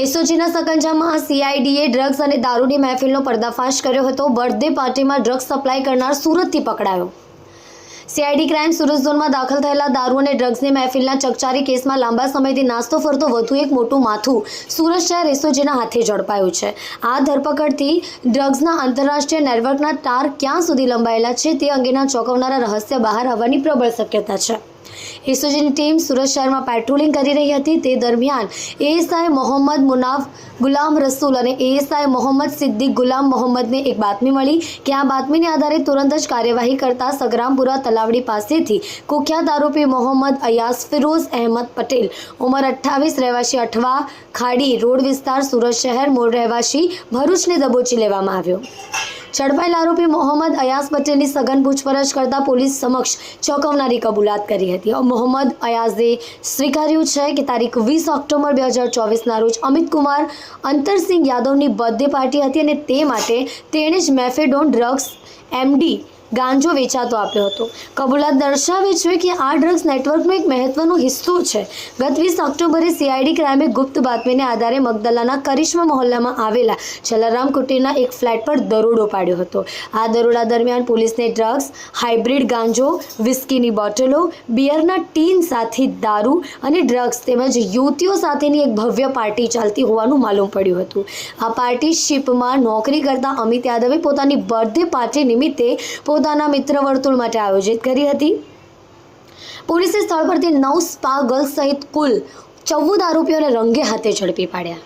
એસઓજીના સકંજામાં સીઆઈડીએ drugs અને દારૂની મહેફિલનો પર્દાફાશ કર્યો હતો. બર્થડે પાર્ટીમાં ડ્રગ્સ સપ્લાય કરનાર સુરતથી પકડાયો. સીઆઈડી ક્રાઇમ સુરત ઝોનમાં દાખલ થયેલા દારૂ અને ડ્રગ્સની મહેફિલના ચકચારી કેસમાં લાંબા સમયથી નાસ્તો ફરતો વધુ એક મોટું માથું સુરત શહેર એસઓજીના હાથે ઝડપાયું છે. આ ધરપકડથી ડ્રગ્સના આંતરરાષ્ટ્રીય નેટવર્કના તાર ક્યાં સુધી લંબાયેલા છે તે અંગેના ચોંકાવનારા રહસ્ય બહાર આવવાની પ્રબળ શક્યતા છે. એસઓજીની ટીમ સુરત શહેરમાં પેટ્રોલિંગ કરી રહી હતી. તે દરમિયાન એએસઆઈ મોહમ્મદ મુનાફ, ગુલામ રસૂલ અને એએસઆઈ મોહમ્મદ સિદ્દીક ગુલામ મોહમ્મદને એક બાતમી મળી કે આ બાતમીને આધારે તુરંત જ કાર્યવાહી કરતા સગરામપુરા તલાવડી પાસેથી કુખ્યાત આરોપી મોહમ્મદ અયાસ ફિરોઝ અહેમદ પટેલ, ઉંમર અઠ્ઠાવીસ, રહેવાસી અઠવા, ખાડી રોડ વિસ્તાર સુરત શહેર, મૂળ રહેવાસી ભરૂચને દબોચી લેવામાં આવ્યો. ઝડપાયેલ આરોપી મોહમ્મદ અયાસ પટેલની સઘન પૂછપરછ કરતા પોલીસ સમક્ષ ચોંકાવનારી કબૂલાત કરી હતી. મોહમ્મદ અયાઝે સ્વીકાર્યું છે કે તારીખ વીસ ઓક્ટોબર બે હજાર ચોવીસના રોજ અમિત કુમાર, અંતરસિંહ યાદવની બર્થડે પાર્ટી હતી અને તે માટે તેણે જ મેફેડોન ડ્રગ્સ એમડી ગાંજો વેચાતો આપ્યો હતો. કબૂલાત દર્શાવે છે કે આ ડ્રગ્સ નેટવર્કનો એક મહત્વનો હિસ્સો છે. ગત વીસ ઓક્ટોબરે સીઆઈડી ક્રાઇમે ગુપ્ત બાતમીને આધારે મગદલાના કરિશ્મા મહોલ્લામાં આવેલા જલારામ કુટીરના એક ફ્લેટ પર દરોડો પાડ્યો હતો. આ દરોડા દરમિયાન પોલીસને ડ્રગ્સ, હાઇબ્રિડ ગાંજો, વિસ્કીની બોટલો, બિયરના ટીન સાથે દારૂ અને ડ્રગ્સ તેમજ યુવતીઓ સાથેની એક ભવ્ય પાર્ટી ચાલતી હોવાનું માલુમ પડ્યું હતું. આ પાર્ટી શિપમાં નોકરી કરતા અમિત યાદવે પોતાની બર્થડે પાર્ટી નિમિત્તે પોતાના મિત્ર વર્તુળ માટે આયોજિત કરી હતી. પોલીસે સ્થળ પરથી નવ સ્પા ગર્લ્સ સહિત કુલ ચૌદ આરોપીઓને રંગે હાથે ઝડપી પાડ્યા.